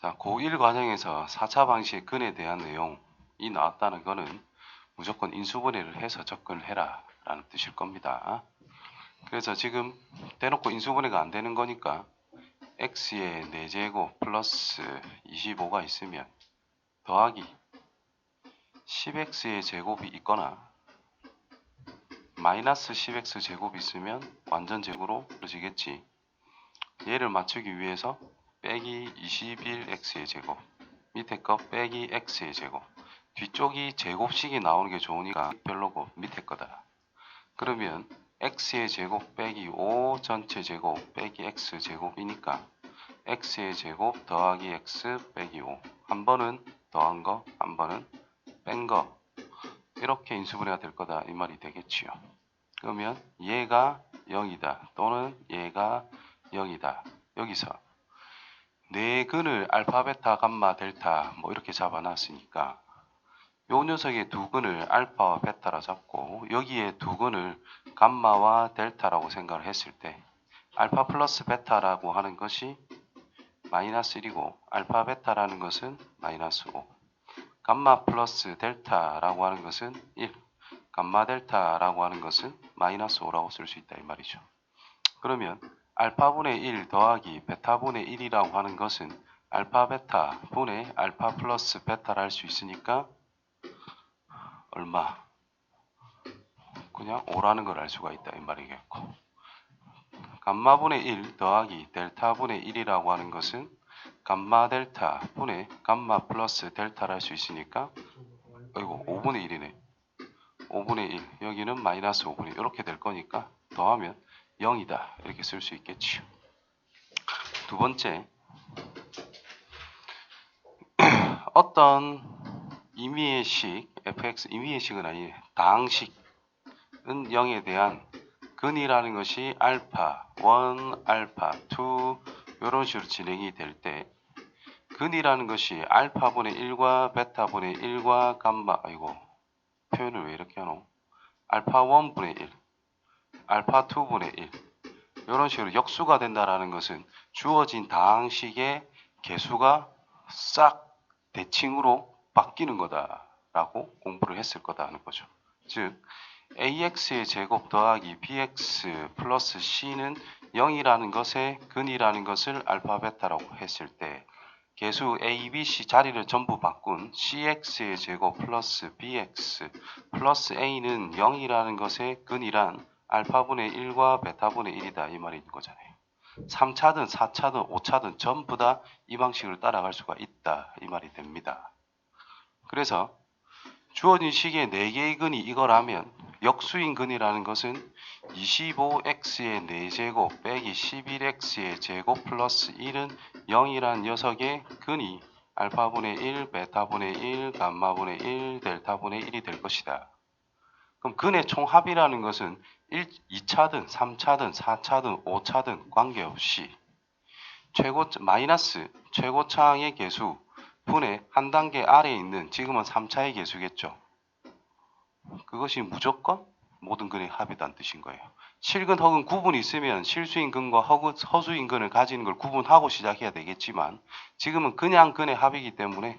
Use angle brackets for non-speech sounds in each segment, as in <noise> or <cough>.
자, 고1 과정에서 4차 방식의 근에 대한 내용이 나왔다는 것은 무조건 인수분해를 해서 접근을 해라 라는 뜻일 겁니다. 그래서 지금 대놓고 인수분해가 안 되는 거니까 x의 4제곱 플러스 25가 있으면 더하기 10x의 제곱이 있거나 마이너스 10x 제곱이 있으면 완전 제곱으로 그려지겠지. 얘를 맞추기 위해서 빼기 21x의 제곱 밑에 거 빼기 x의 제곱 뒤쪽이 제곱식이 나오는 게 좋으니까 별로고 밑에 거다. 그러면 x의 제곱 빼기 5 전체 제곱 빼기 x 제곱이니까 x의 제곱 더하기 x 빼기 5. 한 번은 더한 거, 한 번은 뺀 거. 이렇게 인수분해가 될 거다 이 말이 되겠지요. 그러면 얘가 0이다 또는 얘가 0이다. 여기서 네 근을 알파, 베타, 감마, 델타 뭐 이렇게 잡아놨으니까 요 녀석의 두 근을 알파와 베타라 잡고 여기에 두 근을 감마와 델타라고 생각을 했을 때 알파 플러스 베타라고 하는 것이 마이너스 1이고 알파 베타라는 것은 마이너스 5 감마 플러스 델타라고 하는 것은 1 감마 델타라고 하는 것은 마이너스 5라고 쓸 수 있다 이 말이죠. 그러면 알파분의 1 더하기 베타분의 1이라고 하는 것은 알파 베타 분의 알파 플러스 베타를 할 수 있으니까 얼마? 그냥 5라는 걸 알 수가 있다 이 말이겠고 감마분의 1 더하기 델타분의 1이라고 하는 것은 감마 델타 분의 감마 플러스 델타를 할 수 있으니까 어이구 5분의 1이네 5분의 1 여기는 마이너스 5분의 1 이렇게 될 거니까 더하면 0이다. 이렇게 쓸 수 있겠지요 두 번째. <clears throat> 어떤 임의의 식 fx 임의의 식은 아니에요 다항식은 0에 대한 근이라는 것이 알파 1, 알파 2 이런 식으로 진행이 될 때 근이라는 것이 알파분의 1과 베타분의 1과 감마. 아이고 표현을 왜 이렇게 하노 알파 1분의 1 알파 2분의 1 이런 식으로 역수가 된다라는 것은 주어진 다항식의 개수가 싹 대칭으로 바뀌는 거다라고 공부를 했을 거다 하는 거죠. 즉 ax의 제곱 더하기 bx 플러스 c는 0이라는 것의 근이라는 것을 알파 베타라고 했을 때 개수 a, b, c 자리를 전부 바꾼 cx의 제곱 플러스 bx 플러스 a는 0이라는 것의 근이란 알파분의 1과 베타분의 1이다 이 말이 있는 거잖아요. 3차든 4차든 5차든 전부 다 이 방식을 따라갈 수가 있다 이 말이 됩니다. 그래서 주어진 식의 4개의 근이 이거라면 역수인 근이라는 것은 25x의 4제곱 빼기 11x의 제곱 플러스 1은 0이란 녀석의 근이 알파분의 1, 베타분의 1, 감마분의 1, 델타분의 1이 될 것이다. 그럼 근의 총합이라는 것은 1, 2차든 3차든 4차든 5차든 관계없이 최고 마이너스 최고차항의 개수 분의 한 단계 아래에 있는 지금은 3차의 개수겠죠. 그것이 무조건 모든 근의 합이라는 뜻인 거예요. 실근, 허근 구분이 있으면 실수인 근과 허수인 근을 가지는 걸 구분하고 시작해야 되겠지만 지금은 그냥 근의 합이기 때문에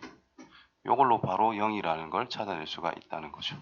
이걸로 바로 0이라는 걸 찾아낼 수가 있다는 거죠.